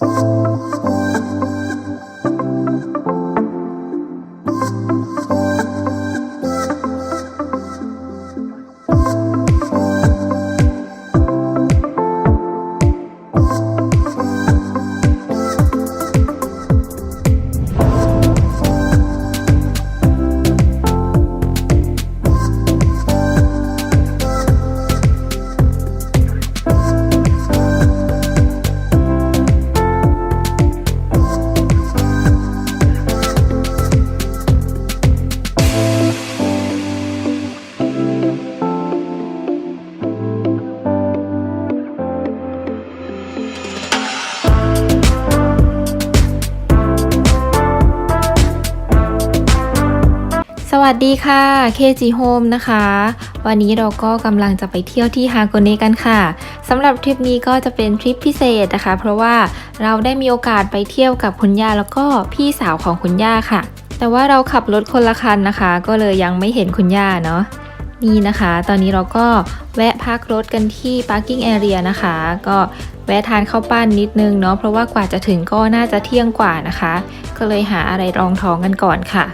ส สดีค่ะ KG Home นะคะ วันนี้เราก็กำลังจะไปเที่ยวที่ฮาโกเนกันค่ะสำหรับทริปนี้ก็จะเป็นทริปพิเศษนะคะ เพราะว่าเราได้มีโอกาสไปเที่ยวกับคุณย่าแล้วก็พี่สาวของคุณย่าค่ะ แต่ว่าเราขับรถคนละคันนะคะ ก็เลยยังไม่เห็นคุณย่าเนาะนี่นะคะ ตอนนี้เราก็แวะพักรถกันที่ parking area นะคะ ก็แวะทานข้าวปั้นนิดนึงเนาะเพราะว่ากว่าจะถึงก็น่าจะเที่ยงกว่านะคะ ก็เลยหาอะไรรองท้องกันก่อนค่ะ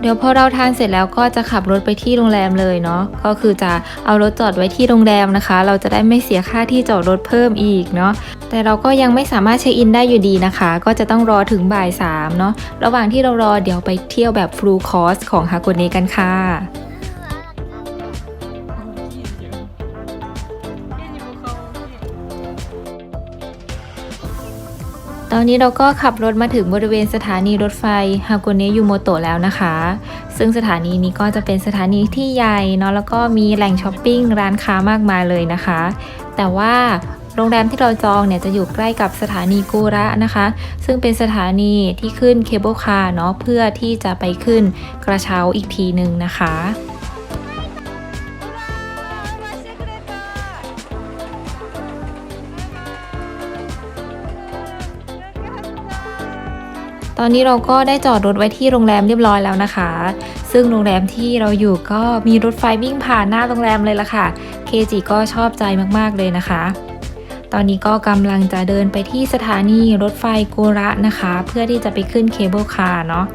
เดี๋ยวพอเราทานเสร็จแล้วก็จะขับรถไปที่โรงแรมเลยเนาะก็คือจะเอารถจอดไว้ที่โรงแรมนะคะ เราจะได้ไม่เสียค่าที่จอดรถเพิ่มอีกเนาะแต่เราก็ยังไม่สามารถเช็คอินได้อยู่ดีนะคะ ก็จะต้องรอถึงบ่ายสามเนาะระหว่างที่เรารอเดี๋ยวไปเที่ยวแบบฟรูคอสของฮาโกเนกันค่ะ ตอนนี้เราก็ขับรถมาถึงบริเวณสถานีรถไฟฮาโกเนะยูโมโตะแล้วนะคะ ซึ่งสถานีนี้ก็จะเป็นสถานีที่ใหญ่เนาะแล้วก็มีแหล่งช้อปปิ้งร้านค้ามากมายเลยนะคะ แต่ว่าโรงแรมที่เราจองเนี่ยจะอยู่ใกล้กับสถานีกูระนะคะ ซึ่งเป็นสถานีที่ขึ้นเคเบิลคาร์เนาะเพื่อที่จะไปขึ้นกระเช้าอีกทีหนึ่งนะคะ ตอนนี้เราก็ได้จอดรถไว้ที่โรงแรมเรียบร้อยแล้วนะคะ ซึ่งโรงแรมที่เราอยู่ก็มีรถไฟวิ่งผ่านหน้าโรงแรมเลยละค่ะ เคจิก็ชอบใจมากๆเลยนะคะ ตอนนี้ก็กำลังจะเดินไปที่สถานีรถไฟโกระนะคะ เพื่อที่จะไปขึ้นเคเบิลคาร์เนาะ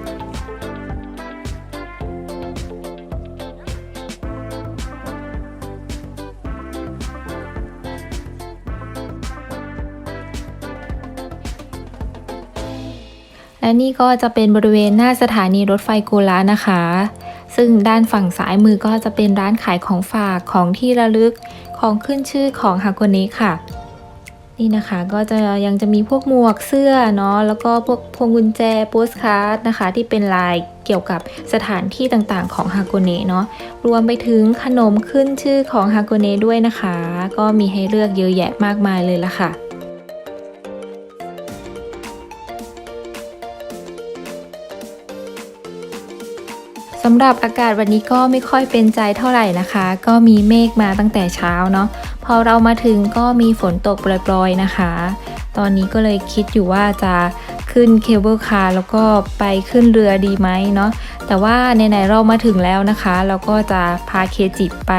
และนี่ก็จะเป็นบริเวณหน้าสถานีรถไฟโกระนะคะ ซึ่งด้านฝั่งซ้ายมือก็จะเป็นร้านขายของฝากของที่ระลึกของขึ้นชื่อของฮาโกเนะค่ะ นี่นะคะก็จะยังจะมีพวกหมวกเสื้อเนาะแล้วก็พวกพวงกุญแจโปสการ์ดนะคะ ที่เป็นลายเกี่ยวกับสถานที่ต่างๆ ของฮาโกเนะเนาะรวมไปถึงขนมขึ้นชื่อของฮาโกเนะด้วยนะคะ ก็มีให้เลือกเยอะแยะมากมายเลยละค่ะำหรับอากาศวันนี้ก็ไม่ค่อยเป็นใจเท่าไหร่นะคะ ก็มีเมฆมาตั้งแต่เช้าเนาะพอเรามาถึงก็มีฝนตกปล่อยๆนะคะ ตอนนี้ก็เลยคิดอยู่ว่าจะขึ้นเคเบิลคาร์แล้วก็ไปขึ้นเรือดีไหมเนาะแต่ว่าไหนๆเรามาถึงแล้วนะคะ เราก็จะพาเคจิไป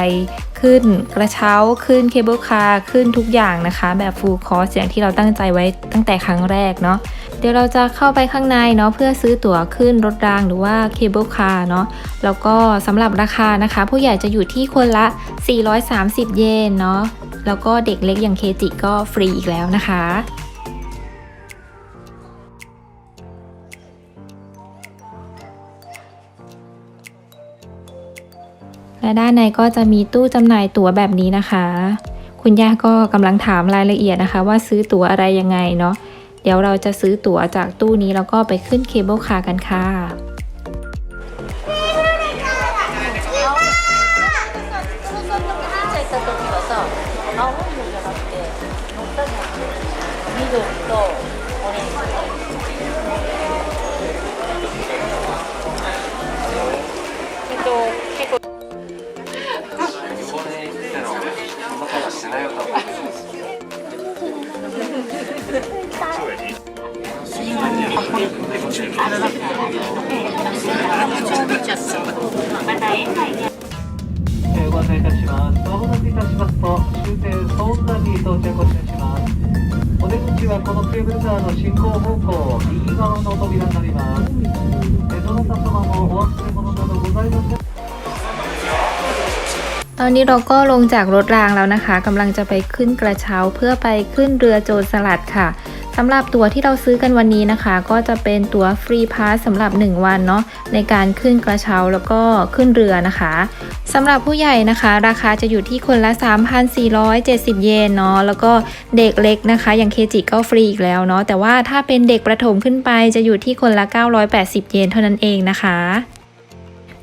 ขึ้นกระเช้าขึ้นเคเบิลคาร์ขึ้นทุกอย่างนะคะ แบบฟูลคอร์สอย่างที่เราตั้งใจไว้ตั้งแต่ครั้งแรกเนาะเดี๋ยวเราจะเข้าไปข้างในเนาะเพื่อซื้อตั๋วขึ้นรถรางหรือว่าเคเบิลคาร์เนาะแล้วก็สำหรับราคานะคะ ผู้ใหญ่จะอยู่ที่คนละ 430 เยนเนาะแล้วก็เด็กเล็กอย่างเคจิก็ฟรีอีกแล้วนะคะ และด้านในก็จะมีตู้จำหน่ายตั๋วแบบนี้นะคะ คุณย่าก็กำลังถามรายละเอียดนะคะ ว่าซื้อตั๋วอะไรยังไงเนาะเดี๋ยวเราจะซื้อตั๋วจากตู้นี้แล้วก็ไปขึ้นเคเบิลคาร์กันค่ะ 英語で たします。まもなくいたしますと、終点ソンナに到着をいたします。お出口はこのケーブルカーの進行方向、右側の扉になります。えどなた様もお忘れ物などございません ตอนนี้เราก็ลงจากรถรางแล้วนะคะกำลังจะไปขึ้นกระเช้าเพื่อไปขึ้นเรือโจรสลัดค่ะ สำหรับตั๋วที่เราซื้อกันวันนี้นะคะ ก็จะเป็นตั๋วฟรีพาสสำหรับ 1 วันเนาะในการขึ้นกระเช้าแล้วก็ขึ้นเรือนะคะสำหรับผู้ใหญ่นะคะ ราคาจะอยู่ที่คนละ 3,470 เยนเนาะแล้วก็เด็กเล็กนะคะ อย่างเคจิก็ฟรีอีกแล้วเนาะแต่ว่าถ้าเป็นเด็กประถมขึ้นไปจะอยู่ที่คนละ 980 เยนเท่านั้นเองนะคะ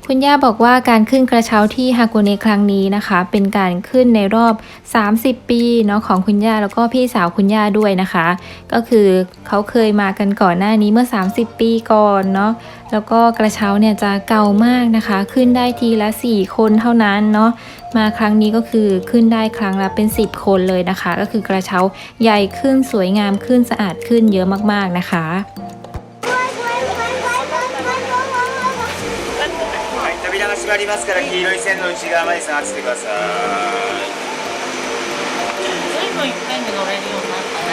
คุณย่าบอกว่าการขึ้นกระเช้าที่ฮากุเนะครั้งนี้นะคะ เป็นการขึ้นในรอบ 30 ปีเนาะของคุณย่าแล้วก็พี่สาวคุณย่าด้วยนะคะ ก็คือเขาเคยมากันก่อนหน้านี้เมื่อ 30 ปีก่อนเนาะแล้วก็กระเช้าเนี่ยจะเก่ามากนะคะ ขึ้นได้ทีละ 4 คนเท่านั้นเนาะมาครั้งนี้ก็คือขึ้นได้ครั้งละเป็น 10 คนเลยนะคะ ก็คือกระเช้าใหญ่ขึ้นสวยงามขึ้นสะอาดขึ้นเยอะมากๆนะคะ はい、扉が閉まりますから黄色い線の内側まで下がっててください。随分いっぺんに乗れるように。なったね。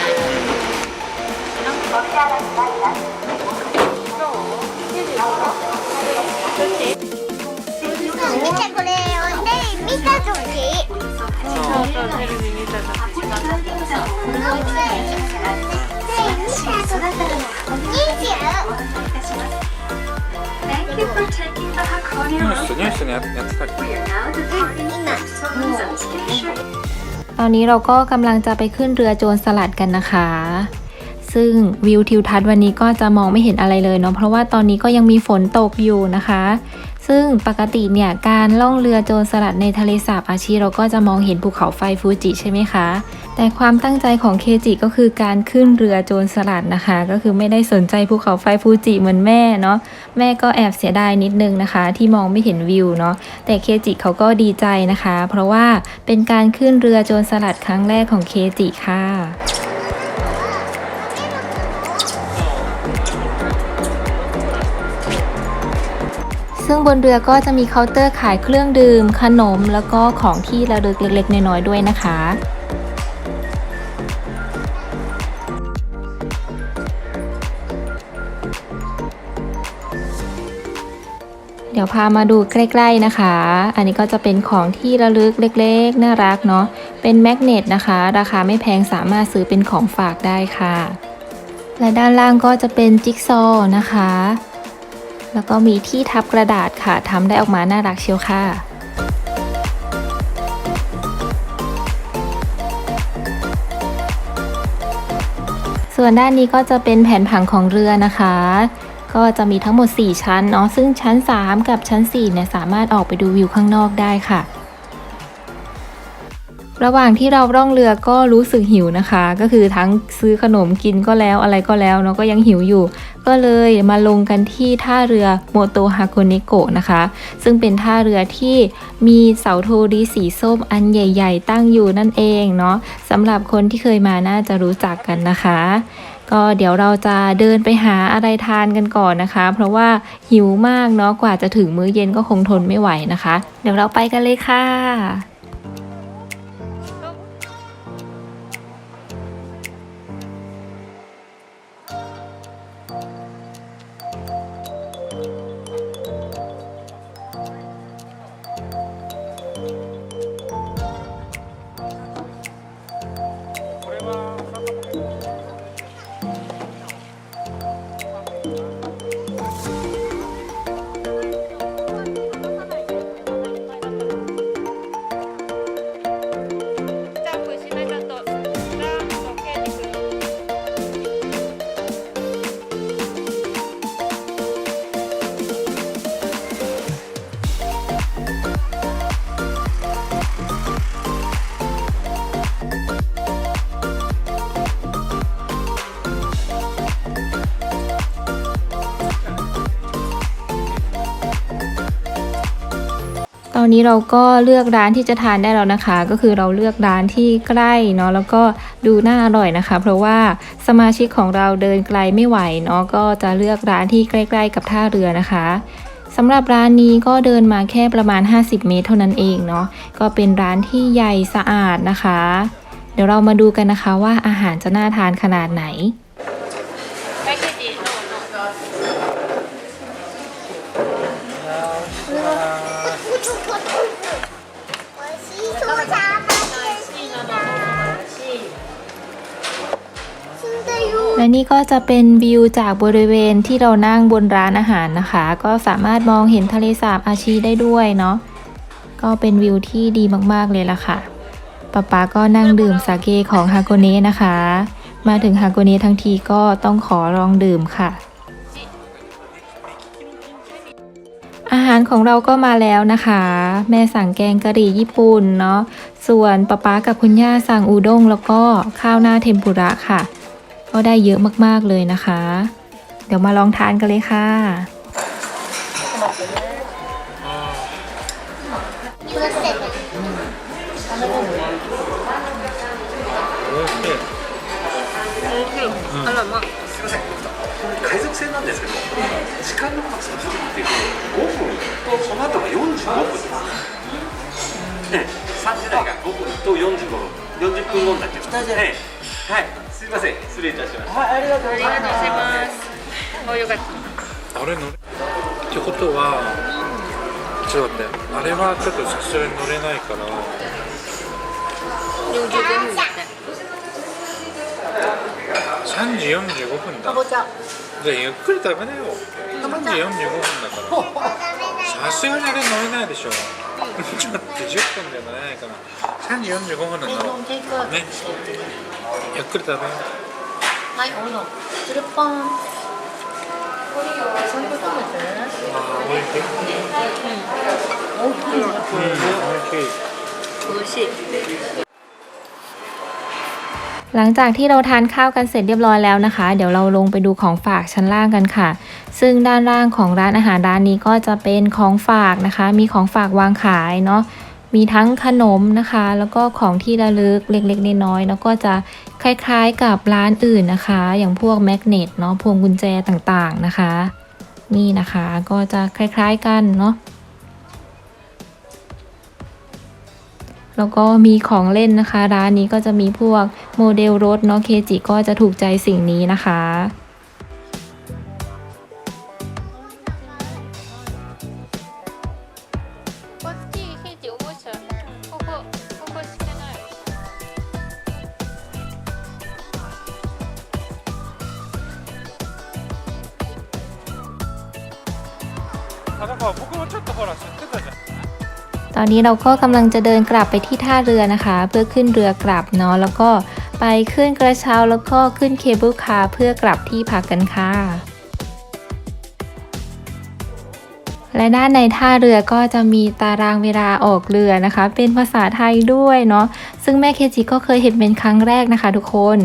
見てこれをね見たときそう。そう、テレビ見たとき違った Thank you for taking the Hakonia road. สุดยอดสุดยอด We are now departing from Station. ตอนนี้เราก็กำลังจะไปขึ้นเรือโจรสลัดกันนะคะ ซึ่งวิวทิวทัศน์วันนี้ก็จะมองไม่เห็นอะไรเลยเนาะ เพราะว่าตอนนี้ก็ยังมีฝนตกอยู่นะคะ ซึ่งปกติเนี่ยการล่องเรือโจรสลัดในทะเลสาบอาชีเราก็จะมองเห็นภูเขาไฟฟูจิใช่ไหมคะ แต่ความตั้งใจของเคจิก็คือการขึ้นเรือโจรสลัดนะคะ ก็คือไม่ได้สนใจภูเขาไฟฟูจิเหมือนแม่เนาะแม่ก็แอบเสียดายนิดนึงนะคะ ที่มองไม่เห็นวิวเนาะแต่เคจิเขาก็ดีใจนะคะ เพราะว่าเป็นการขึ้นเรือโจรสลัดครั้งแรกของเคจิค่ะซึ่งบนเรือก็จะมีเคาน์เตอร์ขายเครื่องดื่ม ขนม แล้วก็ของที่ระลึกเล็กๆ น้อยๆด้วยนะคะ ดี๋ยวพามาดูใกล้ ๆนะคะ อันนี้ก็จะเป็นของที่ระลึกเล็กๆ น่ารักเนาะ เป็นแมกเนตนะคะ ราคาไม่แพงสามารถซื้อเป็นของฝากได้ค่ะ และด้านล่างก็จะเป็นจิ๊กซอว์นะคะ แล้วก็มีที่ทับกระดาษค่ะทำได้ออกมาน่ารักเชียวค่ะส่วนด้านนี้ก็จะเป็นแผนผังของเรือนะคะ ก็จะมีทั้งหมด 4 ชั้นเนาะซึ่งชั้น 3 กับชั้น4เนี่ยสามารถออกไปดูวิวข้างนอกได้ค่ะ ระหว่างที่เราร่องเรือก็รู้สึกหิวนะคะ ก็คือทั้งซื้อขนมกินก็แล้วอะไรก็แล้วเนาะก็ยังหิวอยู่ ก็เลยมาลงกันที่ท่าเรือโมโตฮาโกเนโกะนะคะ ซึ่งเป็นท่าเรือที่มีเสาโทรีสีส้มอันใหญ่ ๆ ตั้งอยู่นั่นเองเนาะสำหรับคนที่เคยมาน่าจะรู้จักกันนะคะ ก็เดี๋ยวเราจะเดินไปหาอะไรทานกันก่อนนะคะ เพราะว่าหิวมากเนาะกว่าจะถึงมื้อเย็นก็คงทนไม่ไหวนะคะ เดี๋ยวเราไปกันเลยค่ะ อนนี้เราก็เลือกร้านที่จะทานได้แล้วนะคะ ก็คือเราเลือกร้านที่ใกล้เนาะแล้วก็ดูน่าอร่อยนะคะ เพราะว่าสมาชิกของเราเดินไกลไม่ไหวเนาะก็จะเลือกร้านที่ใกล้ ๆ กับท่าเรือนะคะสำหรับร้านนี้ก็เดินมาแค่ประมาณ 50 เมตรเท่านั้นเองเนาะก็เป็นร้านที่ใหญ่สะอาดนะคะ เดี๋ยวเรามาดูกันนะคะว่าอาหารจะน่าทานขนาดไหน และนี่ก็จะเป็นวิวจากบริเวณที่เรานั่งบนร้านอาหารนะคะ ก็สามารถมองเห็นทะเลสาบอาชีได้ด้วยเนาะก็เป็นวิวที่ดีมากๆเลยล่ะค่ะป๊าป๊าก็นั่งดื่มสาเกของฮาโกเนะนะคะ มาถึงฮาโกเนะทั้งทีก็ต้องขอลองดื่มค่ะ อาหารของเราก็มาแล้วนะคะ แม่สั่งแกงกะหรี่ญี่ปุ่นเนาะส่วนป๊าป๊ากับคุณย่าสั่งอูด้งแล้วก็ข้าวหน้าเทมปุระค่ะ ก็ได้เยอะมากๆเลยนะคะ เดี๋ยวมาลองทานกันเลยค่ะ 気をつけて海賊船なんですけど時間の格差がっていう5分とその後が45分ですね3時台が5分と45分40分後になっちゃいますね はい。すいません。失礼いたしました。ありがとうございます。およかった。あれ乗れってことはちょっと待って。あれはちょっとさすがに乗れないから。四十五分だ。って。3時45分だかぼちゃ。じゃあゆっくり食べなよ。3時45分だから。さすがにあれ乗れないでしょ。ちょっと10分で乗れないから。3時45分なんだろう。ねゆっくり食べよはい、おの。つるっぽん。そういうことですね。うああおいしい大きいね。うんおいしい美味しい。 หลังจากที่เราทานข้าวกันเสร็จเรียบร้อยแล้วนะคะ เดี๋ยวเราลงไปดูของฝากชั้นล่างกันค่ะ ซึ่งด้านล่างของร้านอาหารร้านนี้ก็จะเป็นของฝากนะคะ มีของฝากวางขายเนาะ มีทั้งขนมนะคะ แล้วก็ของที่ระลึกเล็กๆน้อยๆแล้วก็จะคล้ายๆกับร้านอื่นนะคะ อย่างพวกแมกเนตเนาะพวงกุญแจต่างๆนะคะ นี่นะคะก็จะคล้ายๆกันเนาะแล้วก็มีของเล่นนะคะ ร้านนี้ก็จะมีพวกโมเดลรถเนาะเคจิก็จะถูกใจสิ่งนี้นะคะ から僕もちょっとほら知ってたじゃん ตอนนี้เราก็กำลังจะเดินกลับไปที่ท่าเรือนะคะ เพื่อขึ้นเรือกลับเนาะแล้วก็ไปขึ้นกระเช้าแล้วก็ขึ้นเคเบิลคาร์เพื่อกลับที่พักกันค่ะ และด้านในท่าเรือก็จะมีตารางเวลาออกเรือนะคะ เป็นภาษาไทยด้วยเนาะซึ่งแม่เคจิก็เคยเห็นเป็นครั้งแรกนะคะ ทุกคน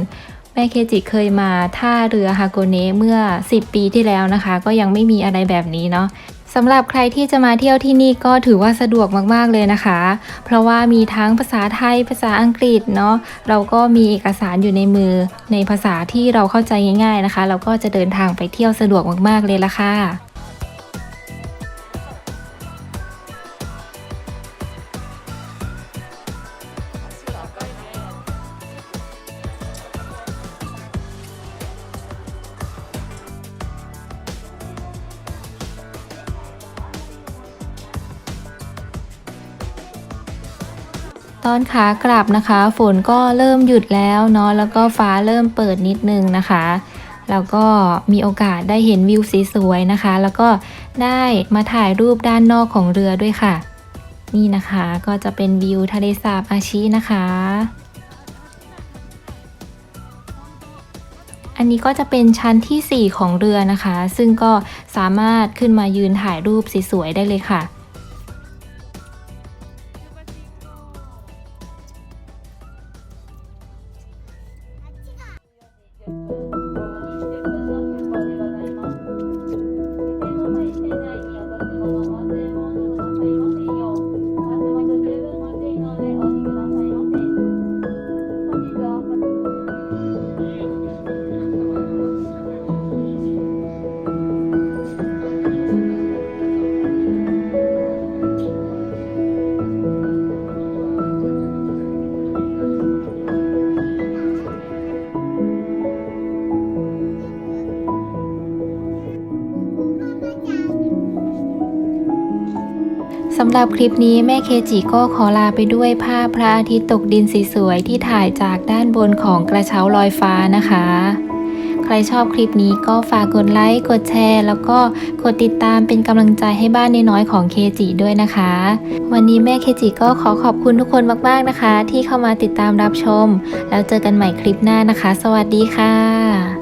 แม่เคจิเคยมาท่าเรือฮาโกเนะเมื่อ 10 ปีที่แล้วนะคะ ก็ยังไม่มีอะไรแบบนี้เนาะ สำหรับใครที่จะมาเที่ยวที่นี่ก็ถือว่าสะดวกมากๆเลยนะคะ เพราะว่ามีทั้งภาษาไทยภาษาอังกฤษเนาะเราก็มีเอกสารอยู่ในมือในภาษาที่เราเข้าใจง่าย ๆนะคะ เราก็จะเดินทางไปเที่ยวสะดวกมากๆเลยละค่ะ ตอนขากลับนะคะ ฝนก็เริ่มหยุดแล้วเนาะแล้วก็ฟ้าเริ่มเปิดนิดนึงนะคะแล้วก็มีโอกาสได้เห็นวิวสวยๆนะคะ แล้วก็ได้มาถ่ายรูปด้านนอกของเรือด้วยค่ะ นี่นะคะก็จะเป็นวิวทะเลสาบอาชินะคะ อันนี้ก็จะเป็นชั้นทีสี่ 4 ของเรือนะคะ ซึ่งก็สามารถขึ้นมายืนถ่ายรูปสวยๆได้เลยค่ะ หรับคลิปนี้แม่เคจิก็ขอลาไปด้วยภาพพระอาทิตย์ตกดินสวยๆที่ถ่ายจากด้านบนของกระเช้าลอยฟ้านะคะ ใครชอบคลิปนี้ก็ฝากกดไลค์กดแชร์ แล้วก็กดติดตามเป็นกำลังใจให้บ้านน้อยๆของเคจิด้วยนะคะ วันนี้แม่เคจิก็ขอขอบคุณทุกคนมากๆนะคะ ที่เข้ามาติดตามรับชม แล้วเจอกันใหม่คลิปหน้านะคะ สวัสดีค่ะ